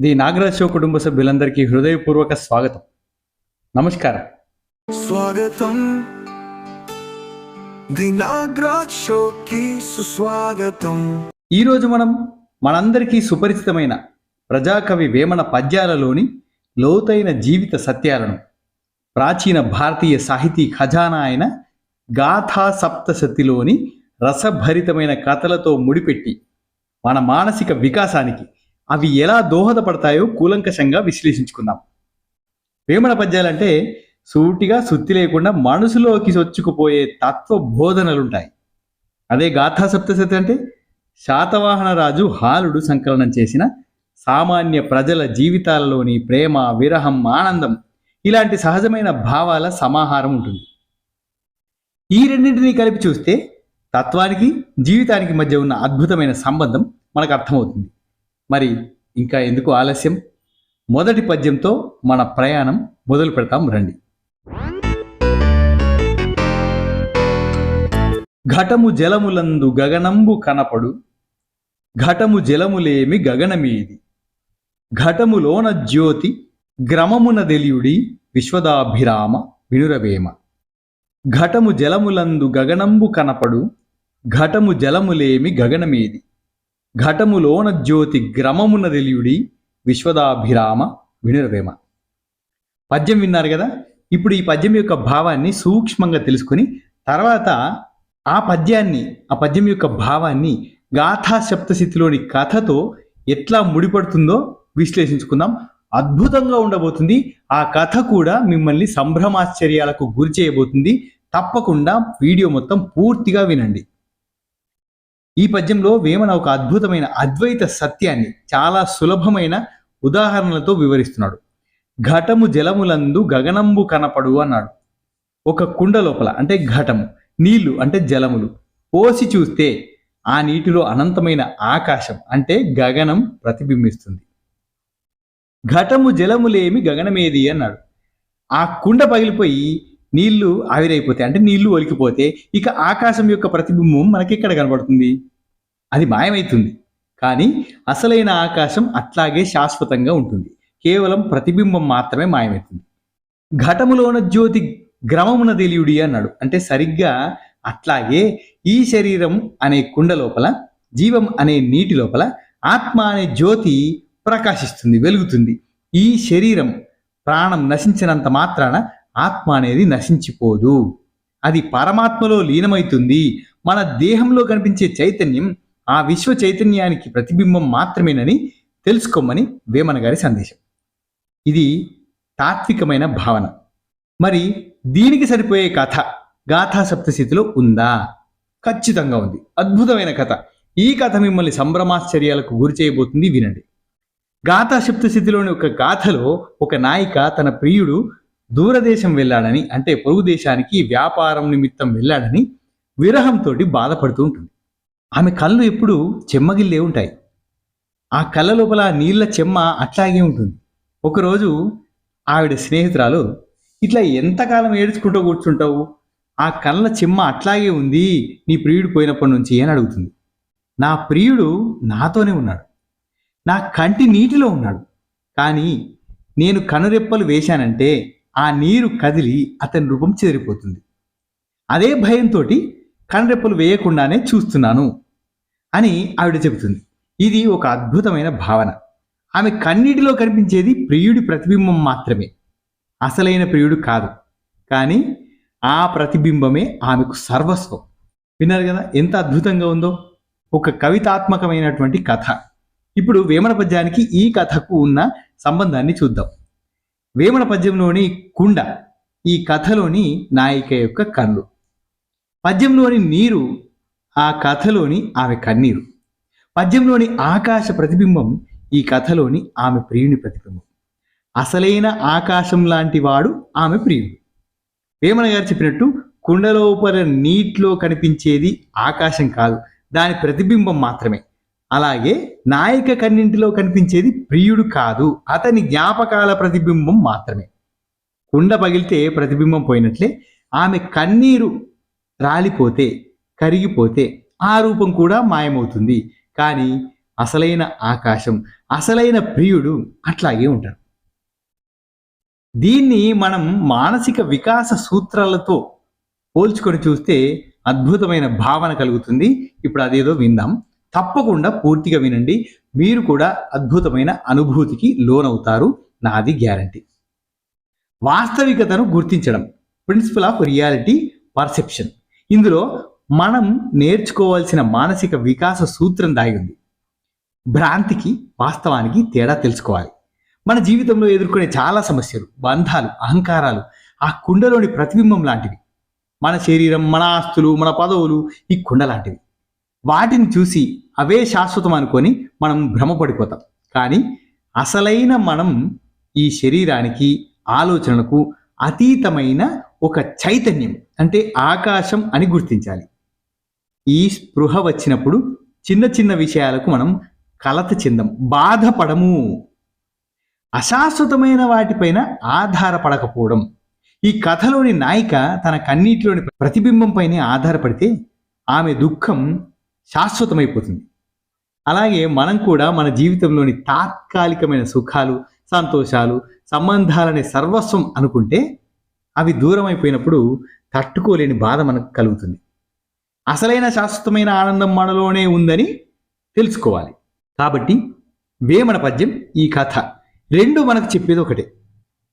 The Nagaraj show కుటుంబ సభ్యులందరికీ హృదయపూర్వక స్వాగతం. నమస్కారం. స్వాగతం ది నాగరాజ్ షోకి సుస్వాగతం. ఈరోజు మనం మనందరికీ సుపరిచితమైన ప్రజాకవి వేమన పద్యాలలోని లోతైన జీవిత సత్యాలను ప్రాచీన భారతీయ సాహితీ ఖజానా అయిన గాథా సప్తశతిలోని రసభరితమైన కథలతో ముడిపెట్టి మన మానసిక వికాసానికి అవి ఎలా దోహదపడతాయో కూలంకషంగా విశ్లేషించుకుందాం. వేమన పద్యాలంటే సూటిగా సుత్తి లేకుండా మనసులోకి చొచ్చుకుపోయే తత్వ బోధనలుంటాయి అదే గాథా సప్తశతి అంటే శాతవాహన రాజు హాలుడు సంకలనం చేసిన సామాన్య ప్రజల జీవితాలలోని ప్రేమ విరహం ఆనందం ఇలాంటి సహజమైన భావాల సమాహారం ఉంటుంది. ఈ రెండింటినీ కలిపి చూస్తే తత్వానికి జీవితానికి మధ్య ఉన్న అద్భుతమైన సంబంధం మనకు అర్థమవుతుంది. మరి ఇంకా ఎందుకు ఆలస్యం? మొదటి పద్యంతో మన ప్రయాణం మొదలు పెడతాం రండి. ఘటము జలములందు గగనంబు కనపడు ఘటము జలములేమి గగనమీది. ఘటములోన జ్యోతి గ్రమమున దెలియుడి విశ్వదాభిరామ వినురవేమ. ఘటము జలములందు గగనంబు కనపడు ఘటము జలములేమి గగనమేది. ఘటములోన జ్యోతి గ్రమమున తెలియుడి విశ్వదాభిరామ వినురవేమ. పద్యం విన్నారు కదా? ఇప్పుడు ఈ పద్యం యొక్క భావాన్ని సూక్ష్మంగా తెలుసుకుని తర్వాత ఆ పద్యాన్ని ఆ పద్యం యొక్క భావాన్ని గాథా సప్తశతిలోని కథతో ఎట్లా ముడిపడుతుందో విశ్లేషించుకుందాం. అద్భుతంగా ఉండబోతుంది. ఆ కథ కూడా మిమ్మల్ని సంభ్రమాశ్చర్యాలకు గురి చేయబోతుంది. తప్పకుండా వీడియో మొత్తం పూర్తిగా వినండి. ఈ పద్యంలో వేమన ఒక అద్భుతమైన అద్వైత సత్యాన్ని చాలా సులభమైన ఉదాహరణలతో వివరిస్తున్నాడు. ఘటము జలములందు గగనంబు కనపడు అన్నాడు. ఒక కుండ లోపల అంటే ఘటము నీళ్ళు అంటే జలములు పోసి చూస్తే ఆ నీటిలో అనంతమైన ఆకాశం అంటే గగనం ప్రతిబింబిస్తుంది. ఘటము జలములేమి గగనమేది అన్నాడు. ఆ కుండ పగిలిపోయి నీళ్ళు ఆవిరైపోతాయి అంటే నీళ్ళు ఒలికిపోతే ఇక ఆకాశం యొక్క ప్రతిబింబం మనకి ఎక్కడ కనబడుతుంది? అది మాయమైతుంది. కానీ అసలైన ఆకాశం అట్లాగే శాశ్వతంగా ఉంటుంది. కేవలం ప్రతిబింబం మాత్రమే మాయమవుతుంది ఘటములోన జ్యోతి గ్రమమున తెలియుడి అన్నాడు. అంటే సరిగ్గా అట్లాగే ఈ శరీరం అనే కుండ లోపల జీవం అనే నీటి లోపల ఆత్మ అనే జ్యోతి ప్రకాశిస్తుంది వెలుగుతుంది. ఈ శరీరం ప్రాణం నశించినంత మాత్రాన ఆత్మ అనేది నశించిపోదు. అది పరమాత్మలో లీనమైతుంది. మన దేహంలో కనిపించే చైతన్యం ఆ విశ్వ చైతన్యానికి ప్రతిబింబం మాత్రమేనని తెలుసుకోమని వేమన గారి సందేశం. ఇది తాత్వికమైన భావన. మరి దీనికి సరిపోయే కథ గాథా సప్తశితిలో ఉందా? ఖచ్చితంగా ఉంది. అద్భుతమైన కథ. ఈ కథ మిమ్మల్ని సంభ్రమాశ్చర్యాలకు గురి చేయబోతుంది వినండి. గాథా సప్తశితిలోని ఒక గాథలో ఒక నాయిక తన ప్రియుడు దూరదేశం వెళ్ళాడని అంటే పొరుగు దేశానికి వ్యాపారం నిమిత్తం వెళ్ళాడని విరహంతో బాధపడుతూ ఉంటుంది. ఆమె కళ్ళు ఎప్పుడు చెమ్మగిల్లే ఉంటాయి. ఆ కళ్ళ లోపల నీళ్ళ చెమ్మ అట్లాగే ఉంటుంది. ఒకరోజు ఆవిడ స్నేహితురాలు ఇట్లా ఎంతకాలం ఏడ్చుకుంటూ కూర్చుంటావు? ఆ కళ్ళ చెమ్మ అట్లాగే ఉంది నీ ప్రియుడు పోయినప్పటి నుంచి అని అడుగుతుంది. నా ప్రియుడు నాతోనే ఉన్నాడు. నా కంటి నీటిలో ఉన్నాడు. కానీ నేను కనురెప్పలు వేశానంటే ఆ నీరు కదిలి అతని రూపం చెదిరిపోతుంది. అదే భయంతో కనురెప్పలు వేయకుండానే చూస్తున్నాను అని ఆవిడ చెబుతుంది. ఇది ఒక అద్భుతమైన భావన. ఆమె కన్నీటిలో కనిపించేది ప్రియుడి ప్రతిబింబం మాత్రమే. అసలైన ప్రియుడు కాదు. కానీ ఆ ప్రతిబింబమే ఆమెకు సర్వస్వం. విన్నారు కదా ఎంత అద్భుతంగా ఉందో. ఒక కవితాత్మకమైనటువంటి కథ. ఇప్పుడు వేమన పద్యానికి ఈ కథకు ఉన్న సంబంధాన్ని చూద్దాం. వేమన పద్యంలోని కుండ ఈ కథలోని నాయిక యొక్క కళ్ళు. పద్యంలోని నీరు ఆ కథలోని ఆమె కన్నీరు. పద్యంలోని ఆకాశ ప్రతిబింబం ఈ కథలోని ఆమె ప్రియుని ప్రతిబింబం. అసలైన ఆకాశం లాంటి వాడు ఆమె ప్రియుడు. వేమన గారు చెప్పినట్టు కుండలోపల నీటిలో కనిపించేది ఆకాశం కాదు దాని ప్రతిబింబం మాత్రమే. అలాగే నాయిక కన్నింటిలో కనిపించేది ప్రియుడు కాదు అతని జ్ఞాపకాల ప్రతిబింబం మాత్రమే. కుండ పగిలితే ప్రతిబింబం పోయినట్లే ఆమె కన్నీరు రాలిపోతే కరిగిపోతే ఆ రూపం కూడా మాయమవుతుంది. కానీ అసలైన ఆకాశం అసలైన ప్రియుడు అట్లాగే ఉంటాడు. దీన్ని మనం మానసిక వికాస సూత్రాలతో పోల్చుకొని చూస్తే అద్భుతమైన భావన కలుగుతుంది. ఇప్పుడు అదేదో విందాం. తప్పకుండా పూర్తిగా వినండి. మీరు కూడా అద్భుతమైన అనుభూతికి లోనవుతారు. నాది గ్యారంటీ. వాస్తవికతను గుర్తించడం. Principle of reality perception. ఇందులో మనం నేర్చుకోవాల్సిన మానసిక వికాస సూత్రం దాగి ఉంది. భ్రాంతికి వాస్తవానికి తేడా తెలుసుకోవాలి. మన జీవితంలో ఎదుర్కొనే చాలా సమస్యలు బంధాలు అహంకారాలు ఆ కుండలోని ప్రతిబింబం లాంటివి. మన శరీరం మన ఆస్తులు మన పదవులు ఈ కుండ లాంటివి. వాటిని చూసి అవే శాశ్వతం అనుకొని మనం భ్రమపడిపోతాం. కానీ అసలైన మనం ఈ శరీరానికి ఆలోచనలకు అతీతమైన ఒక చైతన్యం అంటే ఆకాశం అని గుర్తించాలి. ఈ స్పృహ వచ్చినప్పుడు చిన్న చిన్న విషయాలకు మనం కలత చెందం బాధపడము. అశాశ్వతమైన వాటిపైన ఆధారపడకపోవడం. ఈ కథలోని నాయిక తన కన్నీటిలోని ప్రతిబింబంపైనే ఆధారపడితే ఆమె దుఃఖం శాశ్వతమైపోతుంది. అలాగే మనం కూడా మన జీవితంలోని తాత్కాలికమైన సుఖాలు సంతోషాలు సంబంధాలనే సర్వస్వం అనుకుంటే అవి దూరం అయిపోయినప్పుడు తట్టుకోలేని బాధ మనకు కలుగుతుంది. అసలైన శాశ్వతమైన ఆనందం మనలోనే ఉందని తెలుసుకోవాలి. కాబట్టి వేమన పద్యం ఈ కథ. రెండు మనకు చెప్పేది ఒకటే.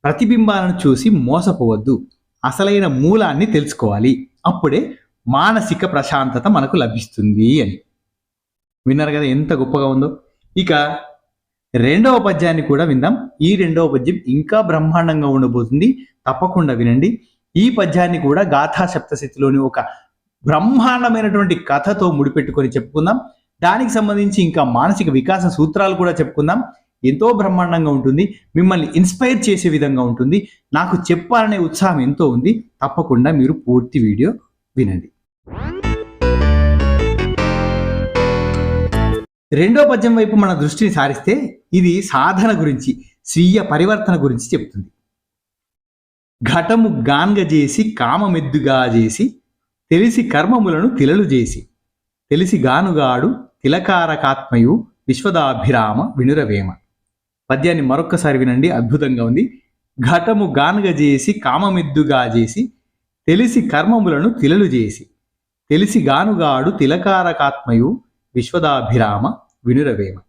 ప్రతిబింబాలను చూసి మోసపోవద్దు. అసలైన మూలాన్ని తెలుసుకోవాలి. అప్పుడే మానసిక ప్రశాంతత మనకు లభిస్తుంది అని. విన్నారు కదా ఎంత గొప్పగా ఉందో. ఇక రెండవ పద్యాన్ని కూడా విందాం. ఈ రెండవ పద్యం ఇంకా బ్రహ్మాండంగా ఉండబోతుంది. తప్పకుండా వినండి. ఈ పద్యాన్ని కూడా గాథా సప్తశతిలోని ఒక బ్రహ్మాండమైనటువంటి కథతో ముడిపెట్టుకొని చెప్పుకుందాం. దానికి సంబంధించి ఇంకా మానసిక వికాస సూత్రాలు కూడా చెప్పుకుందాం. ఎంతో బ్రహ్మాండంగా ఉంటుంది. మిమ్మల్ని ఇన్స్పైర్ చేసే విధంగా ఉంటుంది. నాకు చెప్పాలనే ఉత్సాహం ఎంతో ఉంది. తప్పకుండా మీరు పూర్తి వీడియో వినండి. రెండో పద్యం వైపు మన దృష్టిని సారిస్తే ఇది సాధన గురించి స్వీయ పరివర్తన గురించి చెప్తుంది. ఘటము గాన్గ చేసి కామమెద్దుగా చేసి తెలిసి కర్మములను తిలలు చేసి తెలిసి గానుగాడు తిలకారకాత్మయు విశ్వదాభిరామ వినురవేమ. పద్యాన్ని మరొక్కసారి వినండి అద్భుతంగా ఉంది. ఘటము గానుగ చేసి కామమెద్దుగా చేసి తెలిసి కర్మములను తిలలు చేసి తెలిసి గానుగాడు తిలకారకాత్మయు విశ్వదాభిరామ వినురవేమ.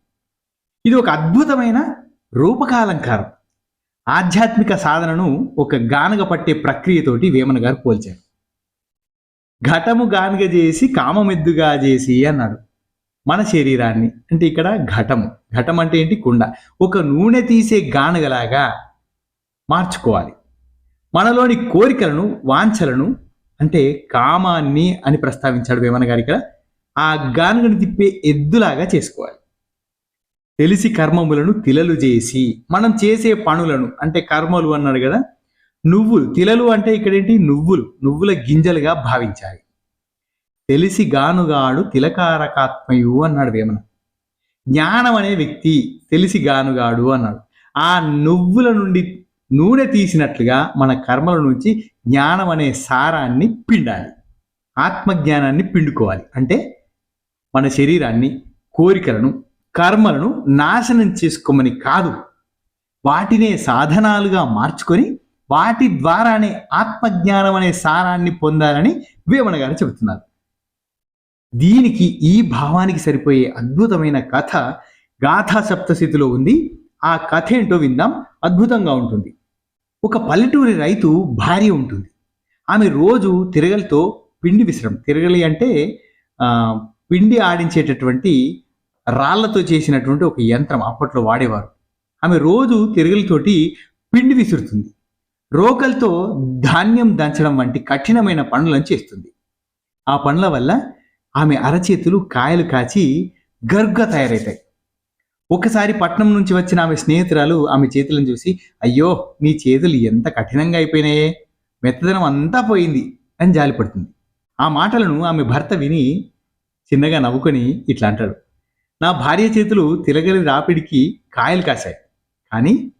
ఇది ఒక అద్భుతమైన రూపకాలంకారం. ఆధ్యాత్మిక సాధనను ఒక గానగ పట్టే ప్రక్రియతోటి వేమన గారు పోల్చారు. ఘటము గానుగ చేసి కామమెద్దుగా చేసి అన్నాడు. మన శరీరాన్ని అంటే ఇక్కడ ఘటము. ఘటం అంటే ఏంటి? కుండ. ఒక నూనె తీసే గానుగలాగా మార్చుకోవాలి. మనలోని కోరికలను వాంఛలను అంటే కామాన్ని అని ప్రస్తావించాడు వేమన గారు ఇక్కడ. ఆ గానుగను తిప్పే ఎద్దులాగా చేసుకోవాలి. తెలిసి కర్మములను తిలలు చేసి మనం చేసే పనులను అంటే కర్మలు అన్నాడు కదా నువ్వులు తిలలు అంటే ఇక్కడేంటి? నువ్వులు నువ్వుల గింజలుగా భావించాలి. తెలిసి గానుగాడు తిలకారకాత్మయు అన్నాడు వేమన. జ్ఞానం అనే వ్యక్తి తెలిసి గానుగాడు అన్నాడు. ఆ నువ్వుల నుండి నూనె తీసినట్లుగా మన కర్మల నుంచి జ్ఞానం అనే సారాన్ని పిండాలి. ఆత్మజ్ఞానాన్ని పిండుకోవాలి. అంటే మన శరీరాన్ని కోరికలను కర్మలను నాశనం చేసుకోమని కాదు. వాటినే సాధనాలుగా మార్చుకొని వాటి ద్వారానే ఆత్మజ్ఞానం అనే సారాన్ని పొందాలని వేమన గారు చెబుతున్నారు. దీనికి ఈ భావానికి సరిపోయే అద్భుతమైన కథ గాథా సప్తశతిలో ఉంది. ఆ కథ ఏంటో విందాం. అద్భుతంగా ఉంటుంది. ఒక పల్లెటూరి రైతు భార్య ఉంటుంది. ఆమె రోజు తిరగలితో పిండి విసరం తిరగలి అంటే ఆ, పిండి ఆడించేటటువంటి రాళ్ళతో చేసినటువంటి ఒక యంత్రం అప్పట్లో వాడేవారు. ఆమె రోజు తిరుగులతోటి పిండి విసురుతుంది. రోకలతో ధాన్యం దంచడం వంటి కఠినమైన పనులను చేస్తుంది. ఆ పనుల వల్ల ఆమె అరచేతులు కాయలు కాచి గర్గ తయారవుతాయి ఒకసారి పట్నం నుంచి వచ్చిన ఆమె స్నేహితురాలు ఆమె చేతులను చూసి అయ్యో నీ చేతులు ఎంత కఠినంగా అయిపోయినాయే మెత్తదనం అంతా పోయింది అని జాలిపడుతుంది. ఆ మాటలను ఆమె భర్త విని చిన్నగా నవ్వుకొని ఇట్లా అంటాడు. నా భార్య చేతులు తిరగని రాపిడికి కాయలు కాశాయి. కానీ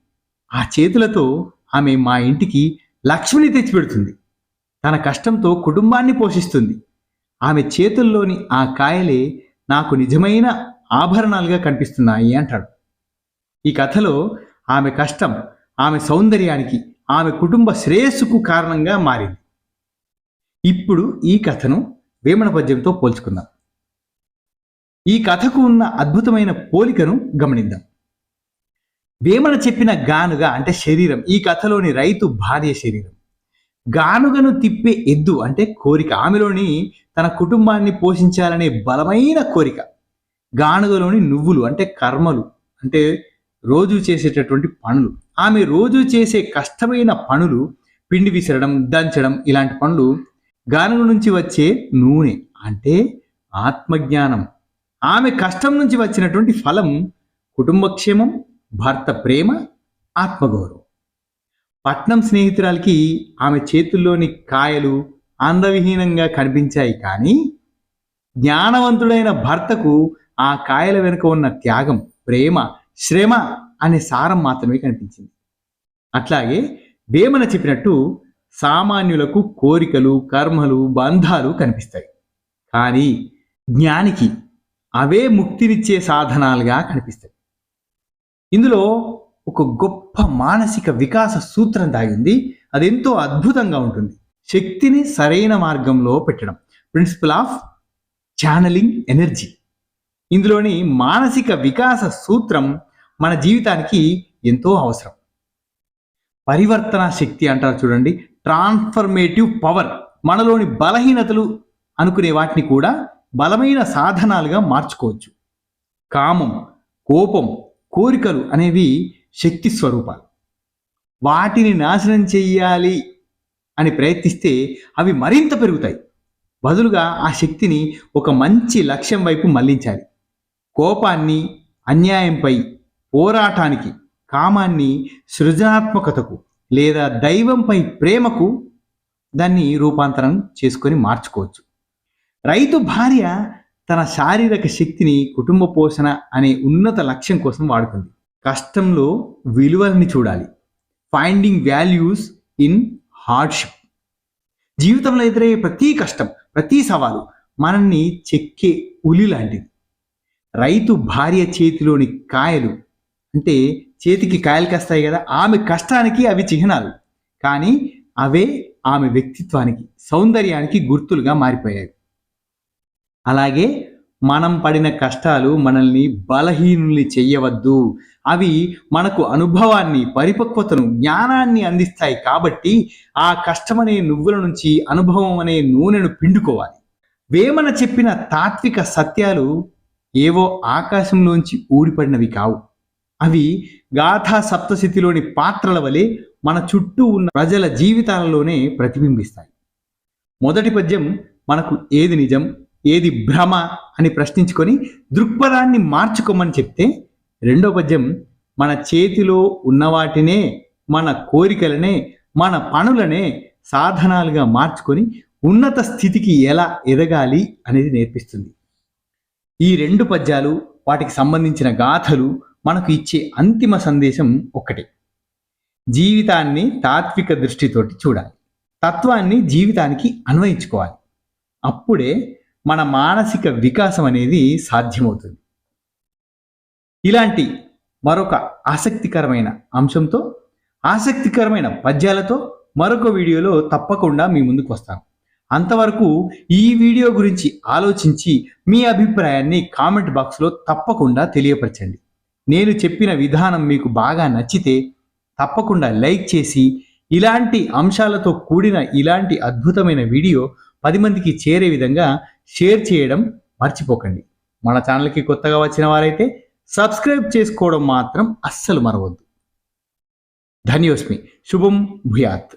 ఆ చేతులతో ఆమె మా ఇంటికి లక్ష్మిని తెచ్చిపెడుతుంది. తన కష్టంతో కుటుంబాన్ని పోషిస్తుంది. ఆమె చేతుల్లోని ఆ కాయలే నాకు నిజమైన ఆభరణాలుగా కనిపిస్తున్నాయి అంటాడు. ఈ కథలో ఆమె కష్టం ఆమె సౌందర్యానికి ఆమె కుటుంబ శ్రేయస్సుకు కారణంగా మారింది. ఇప్పుడు ఈ కథను వేమన పద్యంతో పోల్చుకుందాం. ఈ కథకు ఉన్న అద్భుతమైన పోలికను గమనిద్దాం. వేమన చెప్పిన గానుగ అంటే శరీరం ఈ కథలోని రైతు భార్య శరీరం. గానుగను తిప్పే ఎద్దు అంటే కోరిక ఆమెలోని తన కుటుంబాన్ని పోషించాలనే బలమైన కోరిక. గానుగలోని నువ్వులు అంటే కర్మలు అంటే రోజు చేసేటటువంటి పనులు. ఆమె రోజు చేసే కష్టమైన పనులు పిండి విసరడం దంచడం ఇలాంటి పనులు గానుగ నుంచి వచ్చే నూనె అంటే ఆత్మజ్ఞానం. ఆమె కష్టం నుంచి వచ్చినటువంటి ఫలం కుటుంబక్షేమం భర్త ప్రేమ ఆత్మగౌరవం. పట్నం స్నేహితురాలకి ఆమె చేతుల్లోని కాయలు అందవిహీనంగా కనిపించాయి కానీ జ్ఞానవంతుడైన భర్తకు ఆ కాయల వెనుక ఉన్న త్యాగం ప్రేమ శ్రమ అనే సారం మాత్రమే కనిపించింది. అట్లాగే వేమన చెప్పినట్టు సామాన్యులకు కోరికలు కర్మలు బంధాలు కనిపిస్తాయి. కానీ జ్ఞానికి అవే ముక్తినిచ్చే సాధనాలుగా కనిపిస్తాయి. ఇందులో ఒక గొప్ప మానసిక వికాస సూత్రం దాగింది. అది ఎంతో అద్భుతంగా ఉంటుంది. శక్తిని సరైన మార్గంలో పెట్టడం. Principle of channelling energy. ఇందులోని మానసిక వికాస సూత్రం మన జీవితానికి ఎంతో అవసరం. పరివర్తన శక్తి అంటారు చూడండి. Transformative power. మనలోని బలహీనతలు అనుకునే వాటిని కూడా బలమైన సాధనాలుగా మార్చుకోవచ్చు. కామం కోపం కోరికలు అనేవి శక్తి స్వరూపాలు. వాటిని నాశనం చెయ్యాలి అని ప్రయత్నిస్తే అవి మరింత పెరుగుతాయి. బదులుగా ఆ శక్తిని ఒక మంచి లక్ష్యం వైపు మళ్ళించాలి. కోపాన్ని అన్యాయంపై పోరాటానికి కామాన్ని సృజనాత్మకతకు లేదా దైవంపై ప్రేమకు దాన్ని రూపాంతరం చేసుకొని మార్చుకోవచ్చు. రైతు భార్య తన శారీరక శక్తిని కుటుంబ పోషణ అనే ఉన్నత లక్ష్యం కోసం వాడుతుంది. కష్టంలో విలువల్ని చూడాలి. ఫైండింగ్ వాల్యూస్ ఇన్ హార్డ్షిప్ జీవితంలో ఎదురయ్యే ప్రతి కష్టం ప్రతి సవాలు మనల్ని చెక్కే ఉలి లాంటిది. రైతు భార్య చేతిలోని కాయలు అంటే చేతికి కాయలు కాస్తాయి కదా ఆమె కష్టానికి అవి చిహ్నాలు. కానీ అవే ఆమె వ్యక్తిత్వానికి సౌందర్యానికి గుర్తులుగా మారిపోయాయి. అలాగే మనం పడిన కష్టాలు మనల్ని బలహీనుల్ని చెయ్యవద్దు అవి మనకు అనుభవాన్ని పరిపక్వతను జ్ఞానాన్ని అందిస్తాయి కాబట్టి ఆ కష్టమనే నువ్వుల నుంచి అనుభవం అనే నూనెను పిండుకోవాలి. వేమన చెప్పిన తాత్విక సత్యాలు ఏవో ఆకాశంలోంచి ఊడిపడినవి కావు. అవి గాథా సప్తశతిలోని పాత్రల వలె మన చుట్టూ ఉన్న ప్రజల జీవితాలలోనే ప్రతిబింబిస్తాయి. మొదటి పద్యం మనకు ఏది నిజం? ఏది భ్రమ అని ప్రశ్నించుకొని దృక్పథాన్ని మార్చుకోమని చెప్తే రెండో పద్యం మన చేతిలో ఉన్న వాటినే మన కోరికలనే మన పనులనే సాధనాలుగా మార్చుకొని ఉన్నత స్థితికి ఎలా ఎదగాలి అనేది నేర్పిస్తుంది. ఈ రెండు పద్యాలు వాటికి సంబంధించిన గాథలు మనకు ఇచ్చే అంతిమ సందేశం ఒక్కటే. జీవితాన్ని తాత్విక దృష్టితోటి చూడాలి. తత్వాన్ని జీవితానికి అన్వయించుకోవాలి. అప్పుడే మన మానసిక వికాసం అనేది సాధ్యమవుతుంది. ఇలాంటి మరొక ఆసక్తికరమైన అంశంతో ఆసక్తికరమైన పద్యాలతో మరొక వీడియోలో తప్పకుండా మీ ముందుకు వస్తాను. అంతవరకు ఈ వీడియో గురించి ఆలోచించి మీ అభిప్రాయాన్ని కామెంట్ బాక్స్లో తప్పకుండా తెలియపరచండి. నేను చెప్పిన విధానం మీకు బాగా నచ్చితే తప్పకుండా లైక్ చేసి ఇలాంటి అంశాలతో కూడిన ఇలాంటి అద్భుతమైన వీడియో పది మందికి చేరే విధంగా షేర్ చేయడం మర్చిపోకండి. మన ఛానల్కి కొత్తగా వచ్చిన వారైతే సబ్స్క్రైబ్ చేసుకోవడం మాత్రం అస్సలు మరవద్దు. ధన్యోస్మి. శుభం భూయాత్.